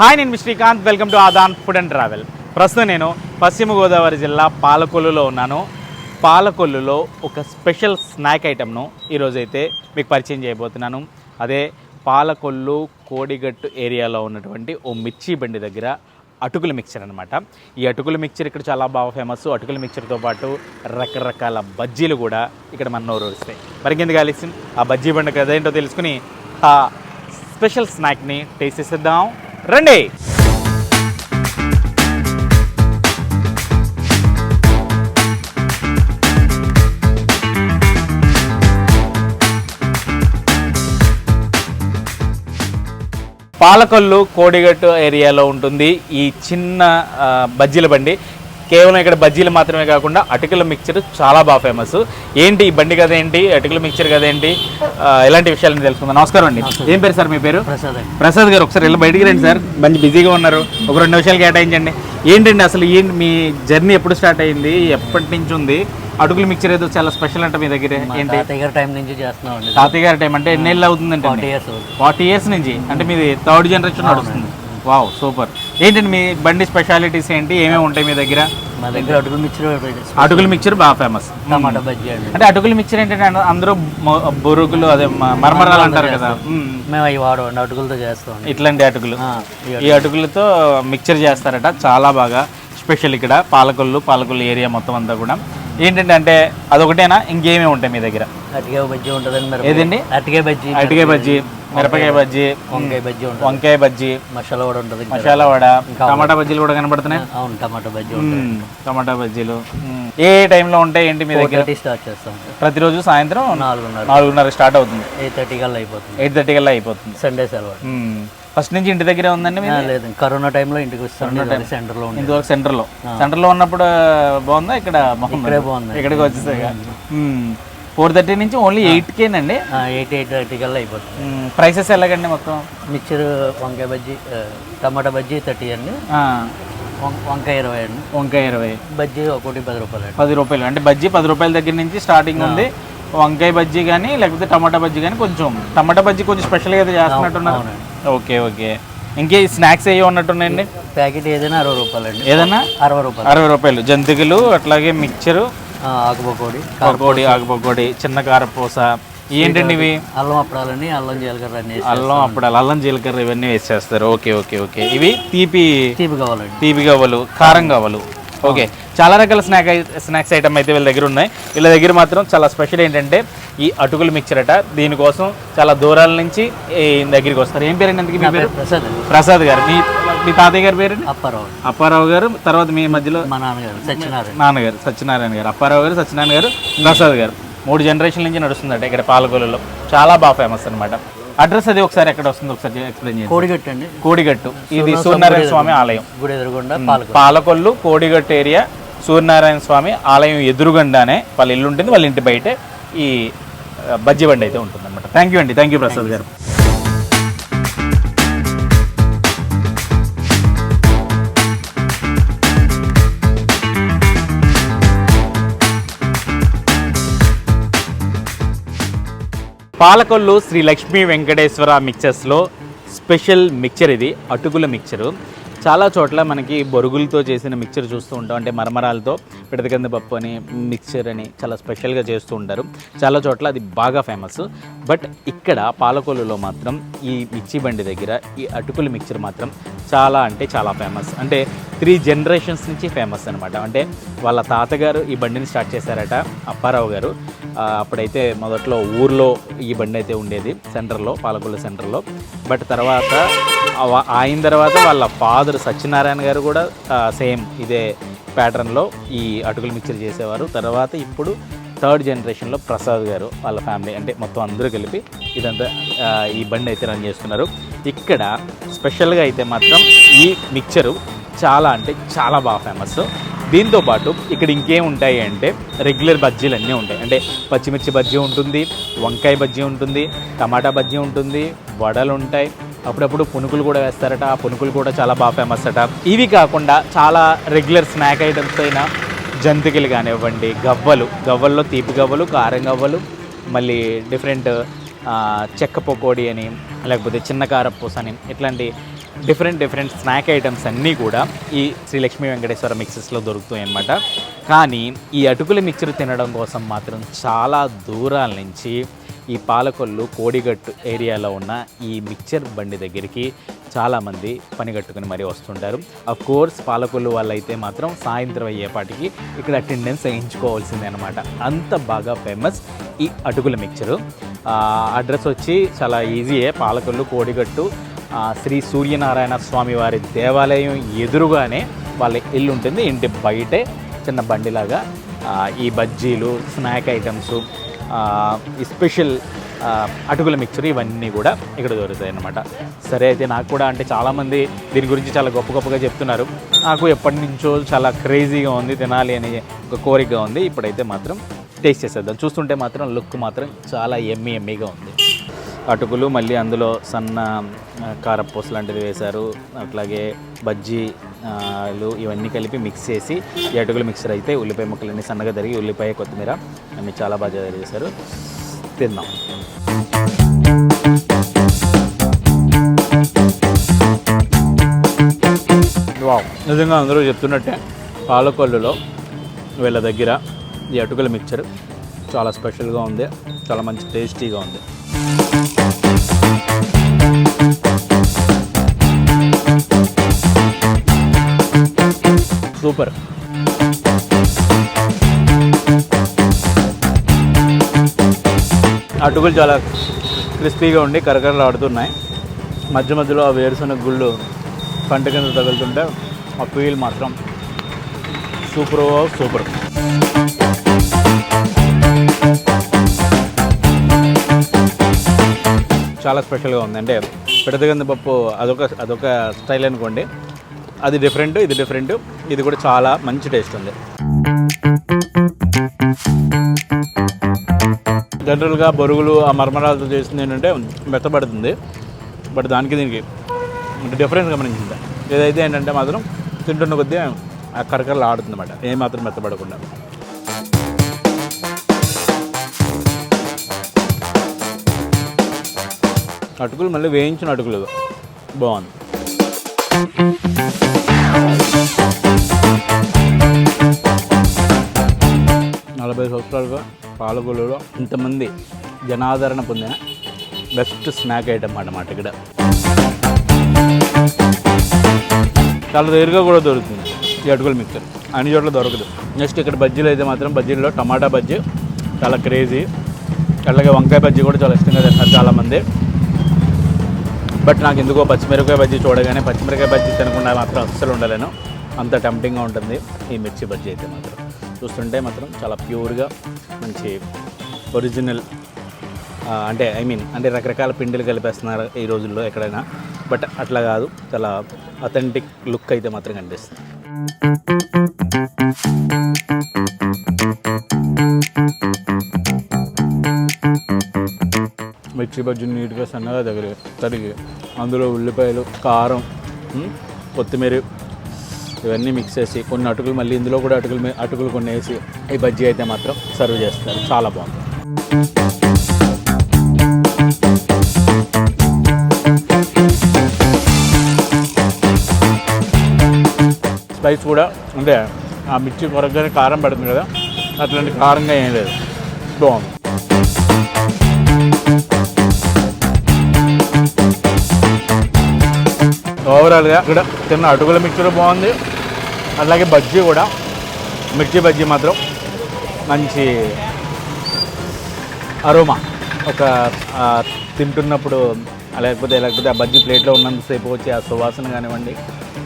Hi నేను మీ Srikanth. Welcome to Aadhan food and travel. ప్రస్తుతం నేను పశ్చిమ గోదావరి జిల్లా పాలకొల్లులో ఉన్నాను. పాలకొల్లులో ఒక స్పెషల్ స్నాక్ ఐటెంను ఈరోజైతే మీకు పరిచయం చేయబోతున్నాను. అదే పాలకొల్లు కోడిగట్టు ఏరియాలో ఉన్నటువంటి ఓ మిర్చి బండి దగ్గర అటుకుల మిక్చర్ అనమాట ఈ అటుకుల మిక్చర్ ఇక్కడ చాలా బాగా ఫేమస్. అటుకుల మిక్చర్తో పాటు రకరకాల బజ్జీలు కూడా ఇక్కడ మన నోరు వస్తాయి మరికెందుకు ఆలస్యం? ఆ బజ్జీ బండి కదేంటో తెలుసుకుని ఆ స్పెషల్ స్నాక్ని టేస్ట్ చేసేద్దాం. రండి. పాలకొల్లు కోడిగట్టు ఏరియాలో ఉంటుంది ఈ చిన్న బజ్జీల బండి. కేవలం ఇక్కడ బజ్జీలు మాత్రమే కాకుండా అటుకుల మిక్చర్ చాలా బాగా ఫేమస్ ఏంటి ఈ బండి కదా ఏంటి? అటుకుల మిక్చర్ కదా ఏంటి? ఆ, ఇలాంటి విషయాలను తెలుసుకుందాం. నమస్కారం అండి. ఏం పేరు సార్ మీ పేరు? ప్రసాద్ ప్రసాద్ గారు ఒకసారి వెళ్ళి బయటికి రండి సార్. మంచి బిజీగా ఉన్నారు. ఒక రెండు నిమిషాలు కేటాయించండి. ఏంటండి అసలు ఏంటి మీ జర్నీ ఎప్పుడు స్టార్ట్ అయింది? ఎప్పటి నుంచి ఉంది? అటుకుల మిక్చర్ ఏదో చాలా స్పెషల్ అంట మీ దగ్గర. ఏంటి? తాతయ్య గారి టైం నుంచి చేస్తున్నాం తాతయ్య గారి టైం అంటే ఎన్ని ఏళ్ళు అవుతుందంటే ఫార్టీ ఇయర్స్ ఫార్టీ ఇయర్స్ నుంచి? అంటే మీది థర్డ్ జనరేషన్ నడుస్తుంది. Wow super. ఏంటండి మీ బండి స్పెషాలిటీస్ ఏంటి? ఏమేమి ఉంటాయి మీ దగ్గర? మా దగ్గర మిక్చర్ అటుకుల మిక్చర్ బాగా ఫేమస్ టమాటా బజ్జీ అండి. అంటే అటుకుల మిక్చర్ ఏంటంటే అందరూ బొరుగులు అదే మరమరాలు అంటారు కదా. మ్మ్. అవి వాడమండి అటుకులతో చేస్తాం. ఇట్లాంటి అటుకులు. ఈ అటుకులతో మిక్చర్ చేస్తారట చాలా బాగా. స్పెషల్ ఇక్కడ పాలకొల్లు పాలకొల్లు ఏరియా మొత్తం అంతా కూడా. ఏంటంటే అంటే అదొకటేనా? ఇంకేమేమి ఉంటాయి మీ దగ్గర? అరటికాయ బజ్జీ ఉంటుందండి ఏదండి? అరటికాయ బజ్జీ. అరటికాయ బజ్జీ. మిరపకాయ బజ్జీ వంకాయ బజ్జీ ఉంటుంది. వంకాయ బజ్జీ మసాలా కూడా ఉంటుంది ఇంకా. మసాలా వడ టమాటా బజ్జీలు కూడా కనబడుతున్నాయి? అవును టమాటా బజ్జీ. టమాటా బజ్జీలు. ఏ టైంలో ఉంటాయి ఏంటి మీ దగ్గర? స్టార్ట్ చేస్తాం. ప్రతిరోజు సాయంత్రం నాలుగున్నర. నాలుగున్నర స్టార్ట్ అవుతుంది. ఎయిట్ థర్టీ కల్లా అయిపోతుంది. ఎయిట్ థర్టీ కల్లా అయిపోతుంది. సండే సెలవు. ఫస్ట్ నుంచి ఇంటి దగ్గరే ఉందండి లేదు. కరోనా టైంలో ఇంటికి వస్తాం. సెంటర్లో ఉంది ఇంతవరకు సెంటర్లో. సెంటర్లో ఉన్నప్పుడు బాగుందా? ఇక్కడ బాగుందా ఇక్కడే బాగుంది. ఇక్కడికి వచ్చేసాక ఫోర్ థర్టీ నుంచి ఓన్లీ ఎయిట్కేనండి. ఎయిట్ ఎయిట్ థర్టీ కల్లా అయిపోతుంది ప్రైసెస్ ఎలాగండి మొత్తం? మిక్చర్ వంకాయ బజ్జీ టమాటా బజ్జీ థర్టీ అండి. వంకాయ ఇరవై అండి. వంకాయ ఇరవై. బజ్జీ ఒకటి పది రూపాయలు పది రూపాయలు. అంటే బజ్జీ పది రూపాయల దగ్గర నుంచి స్టార్టింగ్ ఉంది. వంకాయ బజ్జీ కానీ లేకపోతే టమాటా బజ్జీ కానీ కొంచెం. టమాటా బజ్జీ కొంచెం స్పెషల్గా అయితే చేస్తున్నట్టున్నారు. Okay okay. ఇంకే స్నాక్స్ ఏవో ఉన్నట్టున్నాయండి? ప్యాకెట్ ఏదైనా అరవై రూపాయలు అండి ఏదన్నా అరవై రూపాయలు. అరవై రూపాయలు. జంతికలు అట్లాగే మిక్చరు ఆకుపకోడి పకోడి ఆకుపకోడి చిన్న కారపూస ఏంటండి ఇవి? అల్లం అప్పడాలని అల్లం జీలకర్ర అన్ని అల్లం అప్పుడు అల్లం జీలకర్ర ఇవన్నీ వేసేస్తారు. Okay okay okay. ఇవి తీపి తీపి కావాలండి తీపి గవ్వలు కారం గవ్వలు. ఓకే. చాలా రకాల స్నాక్ స్నాక్స్ ఐటమ్ అయితే వీళ్ళ దగ్గర ఉన్నాయి. వీళ్ళ దగ్గర మాత్రం చాలా స్పెషల్ ఏంటంటే ఈ అటుకులు మిక్చర్ అట. దీనికోసం చాలా దూరాల నుంచి దగ్గరికి వస్తారు. ఏం పేరండి అందుకే మీ పేరు? ప్రసాద్ ప్రసాద్ గారు. మీ మీ తాతయ్య గారి పేరు అప్పారావు అప్పారావు గారు. తర్వాత మీ మధ్యలో మా నాన్నగారు సత్యనారాయణ. నాన్నగారు సత్యనారాయణ గారు. అప్పారావు గారు సత్యనారాయణ గారు ప్రసాద్ గారు. మూడు జనరేషన్ నుంచి నడుస్తుందట ఇక్కడ పాలకొల్లులో. చాలా బాగా ఫేమస్ అన్నమాట. అడ్రస్ అది ఒకసారి ఎక్కడ వస్తుంది ఒకసారి ఎక్స్ప్లెయిన్ చేయండి కోడిగట్టు అండి. కోడిగట్టు. ఇది సూర్యనారాయణ స్వామి ఆలయం. గుడి ఎదురుగుండా పాలకు పాలకొల్లు. కోడిగట్టు ఏరియా సూర్యనారాయణ స్వామి ఆలయం ఎదురుగుండానే వాళ్ళ ఇల్లు ఉంటుంది వాళ్ళ ఇంటి బయటే ఈ బజ్జీ బండి అయితే ఉంటుంది అనమాట థ్యాంక్ యూ అండి. Thank you Prasad garu. Palakollu Sri Lakshmi Venkateswara మిక్చర్స్లో స్పెషల్ మిక్చర్ ఇది అటుకుల మిక్చరు. చాలా చోట్ల మనకి బొరుగులతో చేసిన మిక్చర్ చూస్తూ ఉంటాం. అంటే మరమరాలతో పిడతకంద పప్పు అని మిక్చర్ అని చాలా స్పెషల్గా చేస్తూ ఉంటారు. చాలా చోట్ల అది బాగా ఫేమస్. బట్ ఇక్కడ పాలకొల్లులో మాత్రం ఈ మిర్చి బండి దగ్గర ఈ అటుకుల మిక్చర్ మాత్రం చాలా అంటే చాలా ఫేమస్. అంటే త్రీ జనరేషన్స్ నుంచి ఫేమస్ అనమాట అంటే వాళ్ళ తాతగారు ఈ బండిని స్టార్ట్ చేశారట అప్పారావు గారు. అప్పుడైతే మొదట్లో ఊర్లో ఈ బండి అయితే ఉండేది సెంటర్లో పాలకొల్లు సెంటర్లో. బట్ తర్వాత అయిన ఆయన తర్వాత వాళ్ళ ఫాదర్ సత్యనారాయణ గారు కూడా సేమ్ ఇదే ప్యాటర్న్లో ఈ అటుకులు మిక్చర్ చేసేవారు. తర్వాత ఇప్పుడు థర్డ్ జనరేషన్లో ప్రసాద్ గారు వాళ్ళ ఫ్యామిలీ అంటే మొత్తం అందరూ కలిపి ఇదంతా ఈ బండి అయితే రన్ చేస్తున్నారు. ఇక్కడ స్పెషల్గా అయితే మాత్రం ఈ మిక్చరు చాలా అంటే చాలా బాగా ఫేమస్. దీంతో పాటు ఇక్కడ ఇంకేం ఉంటాయి అంటే రెగ్యులర్ బజ్జీలు అన్నీ ఉంటాయి. అంటే పచ్చిమిర్చి బజ్జీ ఉంటుంది వంకాయ బజ్జీ ఉంటుంది టమాటా బజ్జీ ఉంటుంది వడలు ఉంటాయి. అప్పుడప్పుడు పునుకులు కూడా వేస్తారట. ఆ పునుకులు కూడా చాలా బాగా ఫేమస్ అట. ఇవి కాకుండా చాలా రెగ్యులర్ స్నాక్ ఐటమ్స్ అయిన జంతికలు కానివ్వండి గవ్వలు. గవ్వల్లో తీపి గవ్వలు కారం గవ్వలు మళ్ళీ డిఫరెంట్ చెక్క పకోడి అని లేకపోతే చిన్న కారపూస అని ఇట్లాంటి డిఫరెంట్ డిఫరెంట్ స్నాక్ ఐటమ్స్ అన్నీ కూడా ఈ శ్రీలక్ష్మి వెంకటేశ్వర మిక్సెస్లో దొరుకుతాయి అన్నమాట. కానీ ఈ అటుకుల మిక్చర్ తినడం కోసం మాత్రం చాలా దూరాల నుంచి ఈ పాలకొల్లు కోడిగట్టు ఏరియాలో ఉన్న ఈ మిక్చర్ బండి దగ్గరికి చాలామంది పనిగట్టుకుని మరీ వస్తుంటారు. అఫ్ కోర్స్ పాలకొల్లు వాళ్ళైతే మాత్రం సాయంత్రం అయ్యేపాటికి ఇక్కడ అటెండెన్స్ వేయించుకోవాల్సిందే అనమాట అంత బాగా ఫేమస్ ఈ అటుకుల మిక్చరు అడ్రస్ వచ్చి చాలా ఈజీయే పాలకొల్లు కోడిగట్టు శ్రీ సూర్యనారాయణ స్వామి వారి దేవాలయం ఎదురుగానే వాళ్ళ ఇల్లు ఉంటుంది. ఇంటి బయటే చిన్న బండిలాగా ఈ బజ్జీలు స్నాక్ ఐటమ్స్ ఈ స్పెషల్ అటుకుల మిక్చర్ ఇవన్నీ కూడా ఇక్కడ దొరుకుతాయి అన్నమాట. సరే అయితే నాకు కూడా అంటే చాలామంది దీని గురించి చాలా గొప్ప గొప్పగా చెప్తున్నారు. నాకు ఎప్పటి నుంచో చాలా క్రేజీగా ఉంది తినాలి అని ఒక కోరికగా ఉంది. ఇప్పుడైతే మాత్రం టేస్ట్ చేసేద్దాం. చూస్తుంటే మాత్రం లుక్ మాత్రం చాలా ఎమ్మి ఎమ్మిగా ఉంది. అటుకులు మళ్ళీ అందులో సన్న కారపూస లాంటిది వేశారు. అట్లాగే బజ్జీలు ఇవన్నీ కలిపి మిక్స్ చేసి ఈ అటుకుల మిక్సర్ అయితే ఉల్లిపాయ ముక్కలన్నీ సన్నగా తరిగి ఉల్లిపాయ కొత్తిమీర అన్నీ చాలా బాగా తయారు చేశారు. తిందాం. వావ్. నిజంగా అందరూ చెప్తున్నట్టే పాలకొల్లులో వీళ్ళ దగ్గర ఈ అటుకుల మిక్చర్ చాలా స్పెషల్గా ఉంది. చాలా మంచి టేస్టీగా ఉంది. సూపర్. అటుకులు చాలా క్రిస్పీగా ఉండి కరకరలు ఆడుతున్నాయి. మధ్య మధ్యలో ఆ వేరుశనగ గుళ్ళు పంట కింద తగులుతుంటే ఆ పీల్ మాత్రం సూపర్ సూపర్. చాలా స్పెషల్గా ఉంది. అంటే కింద పప్పు అదొక అదొక స్టైల్ అనుకోండి. అది డిఫరెంట్ ఇది డిఫరెంట్ ఇది కూడా చాలా మంచి టేస్ట్ ఉంది. జనరల్గా బొరుగులు ఆ మరమరాలతో చేసింది ఏంటంటే మెత్తబడుతుంది. బట్ దానికి దీనికి డిఫరెన్స్ గమనించింది. ఏదైతే ఏంటంటే మాత్రం తింటున్న కొద్దీ ఆ కరకరలు ఆడుతుంది అనమాట ఏమాత్రం మెత్తబడకుండా. అటుకులు మళ్ళీ వేయించిన అటుకులు. బాగుంది. నలభై సంవత్సరాలుగా పాలకొల్లులో ఇంతమంది జనాదరణ పొందిన బెస్ట్ స్నాక్ ఐటమ్ అన్నమాట ఇక్కడ. చాలా రేరుగా కూడా దొరుకుతుంది ఈ అటుకుల మిక్చర్. అన్ని చోట్ల దొరకదు. నెక్స్ట్ ఇక్కడ బజ్జీలు అయితే మాత్రం బజ్జీల్లో టమాటా బజ్జీ చాలా క్రేజీ అలాగే వంకాయ బజ్జీ కూడా చాలా ఇష్టంగా తింటారు చాలామంది. బట్ నాకు ఎందుకో పచ్చిమిరపకాయ బజ్జీ చూడగానే పచ్చిమిరపకాయ బజ్జీ తినకుండా మాత్రం అస్సలు ఉండలేను. అంత టెంప్టింగ్గా ఉంటుంది. ఈ మిర్చి బజ్జీ అయితే మాత్రం. చూస్తుంటే మాత్రం చాలా ప్యూర్గా మంచి ఒరిజినల్ అంటే ఐ మీన్ అంటే రకరకాల పిండిలు కలిపేస్తున్నారు ఈ రోజుల్లో ఎక్కడైనా. బట్ అట్లా కాదు. చాలా అథెంటిక్ లుక్ అయితే మాత్రం కనిపిస్తుంది. మిర్చి బజ్జీ నీట్గా సన్నగా తగిలి తరిగి అందులో ఉల్లిపాయలు కారం కొత్తిమీర ఇవన్నీ మిక్స్ చేసి కొన్ని అటుకులు మళ్ళీ ఇందులో కూడా అటుకులు అటుకులు కొన్ని వేసి ఈ బజ్జీ అయితే మాత్రం సర్వ్ చేస్తారు. చాలా బాగుంది. స్పైస్ కూడా అంటే ఆ మిర్చి కొరగానే కారం పడుతుంది కదా అట్లాంటి కారంగా ఏం లేదు. బాగుంది. ఓవరాల్గా ఇక్కడ తిన్న అటుకుల మిక్చర్ బాగుంది. అలాగే బజ్జీ కూడా. మిర్చి బజ్జీ మాత్రం మంచి అరోమా ఒక తింటున్నప్పుడు లేకపోతే లేకపోతే ఆ బజ్జీ ప్లేట్లో ఉన్నంతసేపు వచ్చి ఆ సువాసన కానివ్వండి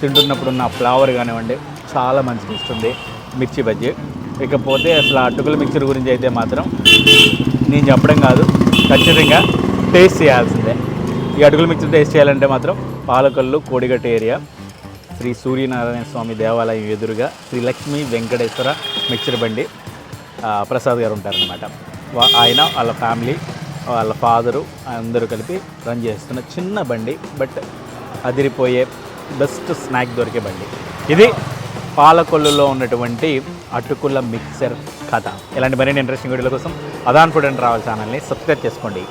తింటున్నప్పుడు ఉన్న ఫ్లేవర్ కానివ్వండి చాలా మంచిగా ఇస్తుంది మిర్చి బజ్జీ. ఇకపోతే అసలు అటుకుల మిక్చర్ గురించి అయితే మాత్రం నేను చెప్పడం కాదు ఖచ్చితంగా టేస్ట్ చేయాల్సిందే. ఈ అటుకుల మిక్చర్ టేస్ట్ చేయాలంటే మాత్రం పాలకొల్లు కోడిగట్టు ఏరియా శ్రీ సూర్యనారాయణ స్వామి దేవాలయం ఎదురుగా శ్రీ లక్ష్మీ వెంకటేశ్వర మిక్చర్ బండి ప్రసాద్ గారు ఉంటారనమాట ఆయన వాళ్ళ ఫ్యామిలీ వాళ్ళ ఫాదరు అందరూ కలిపి రన్ చేస్తున్న చిన్న బండి బట్ అదిరిపోయే బెస్ట్ స్నాక్ దొరికే బండి. ఇది పాలకొల్లులో ఉన్నటువంటి అటుకుల మిక్సర్ కథ. ఇలాంటి మరిన్ని ఇంట్రెస్టింగ్ వీడియోల కోసం అదాన్ ఫుడ్ అండ్ ట్రావెల్ ఛానల్ని సబ్స్క్రైబ్ చేసుకోండి.